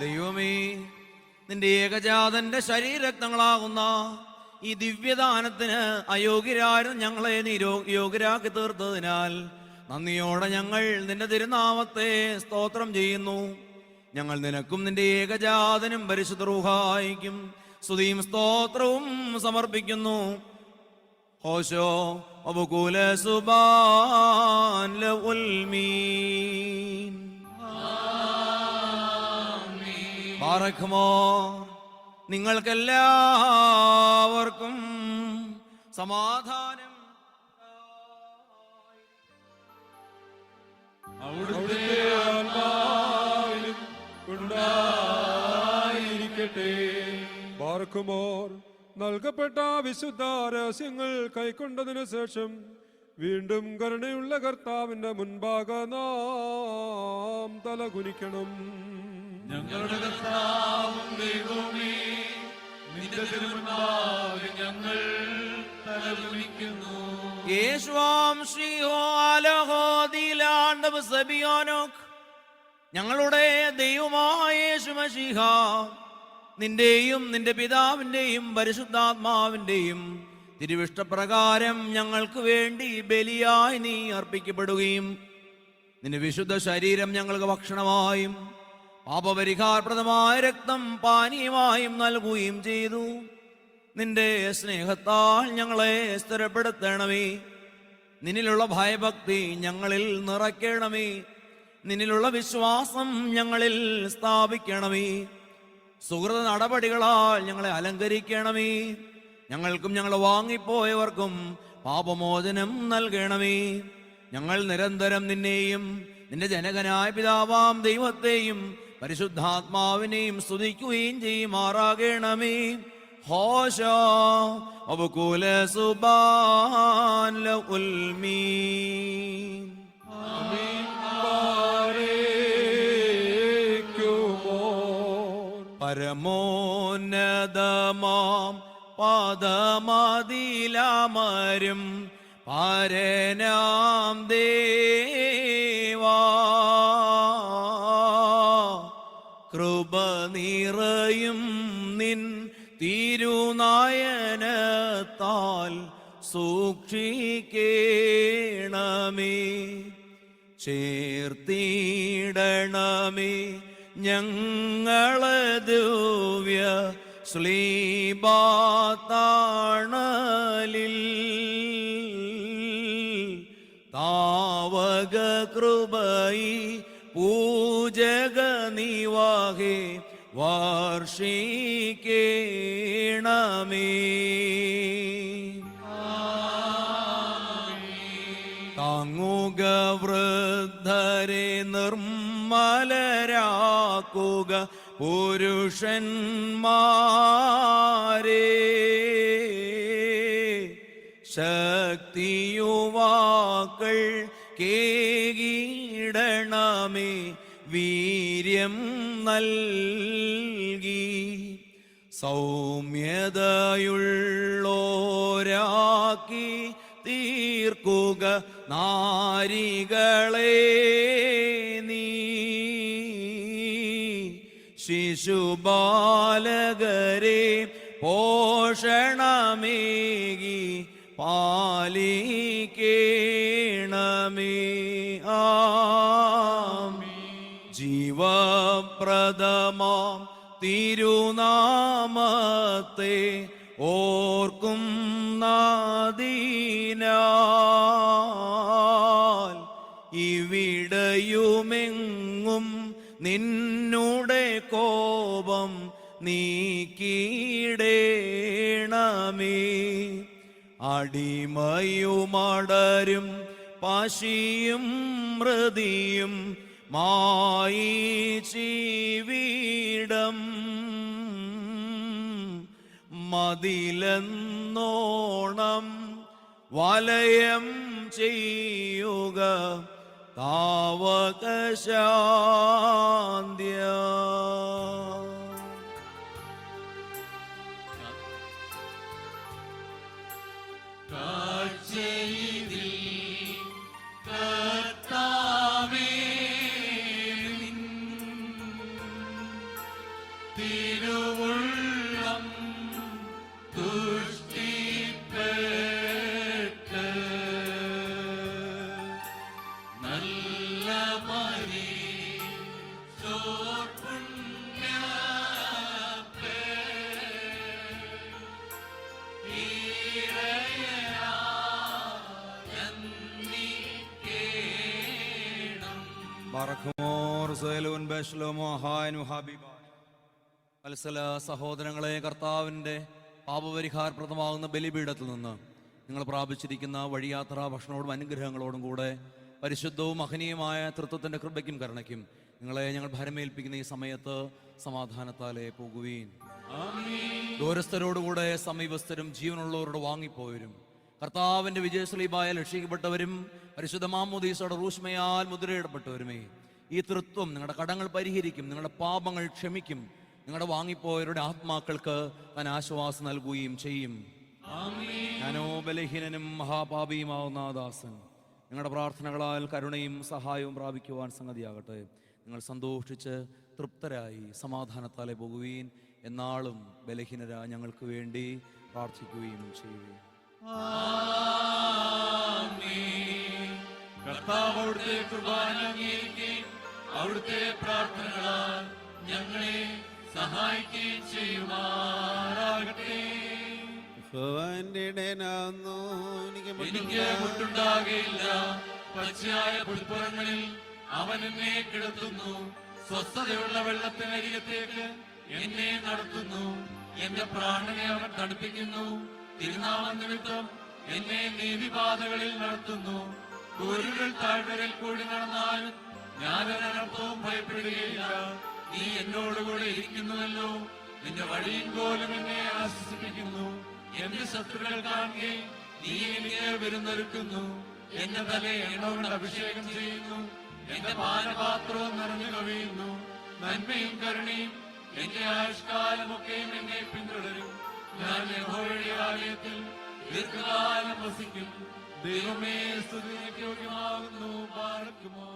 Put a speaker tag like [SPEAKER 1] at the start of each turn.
[SPEAKER 1] ദൈവമേ നിന്റെ ഏകജാതന്റെ ശരീരരക്തങ്ങളാകുന്ന ഈ ദിവ്യദാനത്തിന് അയോഗ്യരാരും ഞങ്ങളെ നീ യോഗ്യരാക്കി തീർത്തതിനാൽ നന്ദിയോടെ ഞങ്ങൾ നിന്റെ തിരുനാമത്തെ സ്തോത്രം ചെയ്യുന്നു. ഞങ്ങൾ നിനക്കും നിന്റെ ഏകജാതനും പരിശുദ്ധ റൂഹായിക്കും സ്തുതിയും സ്തോത്രവും സമർപ്പിക്കുന്നു. ഹോശോ അബുകൂല സുബാൻ ലഉൽമീൻ ബാറക്കുമോ നിങ്ങൾക്കെല്ലാവർക്കും സമാധാനം.
[SPEAKER 2] അവിടുത്തെ ആത്മാവിലും ഉണ്ടായിരിക്കട്ടെ. ബാർക്കുമോർ നൽകപ്പെട്ട വിശുദ്ധ രഹസ്യങ്ങൾ കൈക്കൊണ്ടതിനു ശേഷം വീണ്ടും കരുണയുള്ള കർത്താവിന്റെ മുൻപാകെ നാം തലകുനിക്കണം.
[SPEAKER 3] ഞങ്ങളുടെ കർത്താവും ദൈവമേ നിന്റെ തിരുമുൻപാകെ ഞങ്ങൾ തലകുനിക്കുന്നു.
[SPEAKER 1] യേശുവാം ശ്രീഹോ അലഹോദിലാണ്ടവ് സബിയോനോക്ക് ഞങ്ങളുടെ ദൈവമായ യേശുമശിഹ നിന്റെയും നിന്റെ പിതാവിന്റെയും പരിശുദ്ധാത്മാവിന്റെയും തിരുവിഷ്ടപ്രകാരം ഞങ്ങൾക്ക് വേണ്ടി ബലിയായി നീ അർപ്പിക്കപ്പെടുകയും നിന്റെ വിശുദ്ധ ശരീരം ഞങ്ങൾക്ക് ഭക്ഷണമായും പാപപരിഹാരപ്രദമായ രക്തം പാനീയമായും നൽകുകയും ചെയ്തു. നിന്റെ സ്നേഹത്താൽ ഞങ്ങളെ സ്ഥിരപ്പെടുത്തണമേ. നിന്നിലുള്ള ഭയഭക്തി ഞങ്ങളിൽ നിറയ്ക്കണമേ. നിന്നിലുള്ള വിശ്വാസം ഞങ്ങളിൽ സ്ഥാപിക്കണമേ. സുഹൃത നടപടികളാൽ ഞങ്ങളെ അലങ്കരിക്കണമേ. ഞങ്ങൾക്കും ഞങ്ങൾ വാങ്ങിപ്പോയവർക്കും പാപമോചനം നൽകണമേ. ഞങ്ങൾ നിരന്തരം നിന്നെയും നിന്റെ ജനകനായ പിതാവാം ദൈവത്തെയും പരിശുദ്ധാത്മാവിനെയും സ്തുതിക്കുകയും ചെയ്യുമാറാകണമേ. ഹോശ അബുകൂല സുബാൻ പരമോന്നതമാം പാദമതിലമരും പരനാം ദേവാ നിറയും നിൻ തിരുനായനത്താൽ സൂക്ഷിക്കേണമേ. ചേർത്തിടണമേ ഞങ്ങളെ ദിവ്യ ശ്ലീബാത്താണലിൽ താവക കൃപയി പൂജക നിവാഹേ വർഷിക്കേണമേ താങ്ങുക വൃദ്ധരെ നിർമ്മലരാക്കുക പുരുഷന്മാരെ. ശക്തിയുവാക്കൾ കേടണമേ വീര്യം നൽകി. സൗമ്യതയുള്ളോരാക്കി തീർക്കുക നാരികളെ നീ. ശിശുബാലകരെ പോഷണമേകി പാലിക്കേണമേ. ജീവപ്രദമാം തിരുനാമത്തെ ഓർക്കും നാദീനാൽ. ഇവിടെയുമെങ്ങും നിന്നുടെ കോപം നീക്കിയിടേണമേ. അടിമയുമടരും പശിയും മൃതിയും മായി ചീവീടം മതിലെന്നോണം വലയം ചെയ്യുക താവകശാന്ത്യ. സഹോദരങ്ങളെ കർത്താവിന്റെ പാപപരിഹാരപ്രദമാകുന്ന ബലിപീഠത്തിൽ നിന്ന് നിങ്ങൾ പ്രാപിച്ചിരിക്കുന്ന വഴിയാത്രാ ഭക്ഷണോടും അനുഗ്രഹങ്ങളോടും കൂടെ പരിശുദ്ധവും മഹനീയമായ തൃത്വത്തിന്റെ കൃപയ്ക്കും കരുണയ്ക്കും നിങ്ങളെ ഞങ്ങൾ ഭരമേൽപ്പിക്കുന്ന ഈ സമയത്ത് സമാധാനത്താലെ പോകുവീൻ. ദൂരസ്ഥരോടുകൂടെ സമീപസ്ഥരും ജീവനുള്ളവരോട് വാങ്ങിപ്പോയവരും കർത്താവിന്റെ വിജയസ്ലീബായ രക്ഷിക്കപ്പെട്ടവരും പരിശുദ്ധ മാമോദീസയുടെ റൂഷ്മയാൽ മുദ്രയിടപ്പെട്ടവരുമേ ഈ തൃത്വം നിങ്ങളുടെ കടങ്ങൾ പരിഹരിക്കും നിങ്ങളുടെ പാപങ്ങൾ ക്ഷമിക്കും നിങ്ങളുടെ വാങ്ങിപ്പോയവരുടെ ആത്മാക്കൾക്ക് താൻ ആശ്വാസം നൽകുകയും ചെയ്യും. ഞാനോ ബലഹീനനും മഹാപാപിയുമാവുന്ന ദാസൻ നിങ്ങളുടെ പ്രാർത്ഥനകളാൽ കരുണയും സഹായവും പ്രാപിക്കുവാൻ സംഗതിയാകട്ടെ. നിങ്ങൾ സന്തോഷിച്ച് തൃപ്തരായി സമാധാനത്താലെ പോകുകയും എന്നാളും ബലഹീനരാ ഞങ്ങൾക്ക് വേണ്ടി പ്രാർത്ഥിക്കുകയും ചെയ്യുകയും
[SPEAKER 3] കർത്താവ് അവിടുത്തെ കുർബാന അവിടുത്തെ പ്രാർത്ഥനകളാൽ ഞങ്ങളെ സഹായിക്കുകയും ചെയ്യുമാറാകട്ടെ
[SPEAKER 4] എനിക്ക്
[SPEAKER 3] മുട്ടുണ്ടാകയില്ല പച്ചയായ പുൽപ്പുറങ്ങളിൽ അവൻ എന്നെ കിടത്തുന്നു. സ്വസ്ഥതയുള്ള വെള്ളത്തിനരികത്തേക്ക് എന്നെ നടത്തുന്നു. എന്റെ പ്രാണനെ അവൻ തണുപ്പിക്കുന്നു. തിരുനാമ നിമിത്തം എന്നെ നീതിപാതകളിൽ നടത്തുന്നു. കുരുകൾ താഴ്വരയിൽ കൂടി നടന്നാൽ ഞാനൊരനർത്ഥവും ഭയപ്പെടുകയില്ല. നീ എന്നോടുകൂടെ ഇരിക്കുന്നുവല്ലോ. നിന്റെ വഴിയും പോലും എന്നെ ആശ്വസിപ്പിക്കുന്നു. എന്റെ ശത്രുക്കൾ കാണുകയും നീ എനിക്ക് വരുന്നൊരുക്കുന്നു. എന്റെ തല എണ്ണോട് അഭിഷേകം ചെയ്യുന്നു. എന്റെ പാനപാത്രവും നിറഞ്ഞു കവിയുന്നു. നന്മയും കരുണയും എന്റെ ആയുഷ്കാലമൊക്കെയും എന്നെ പിന്തുടരും. ഞാൻ യഹോയുടെ ആലയത്തിൽ ദീർഘകാലം വസിക്കും. ദൈവമേ സ്തുതിക്ക് യോഗ്യമാകുന്നു പാർക്കുമോ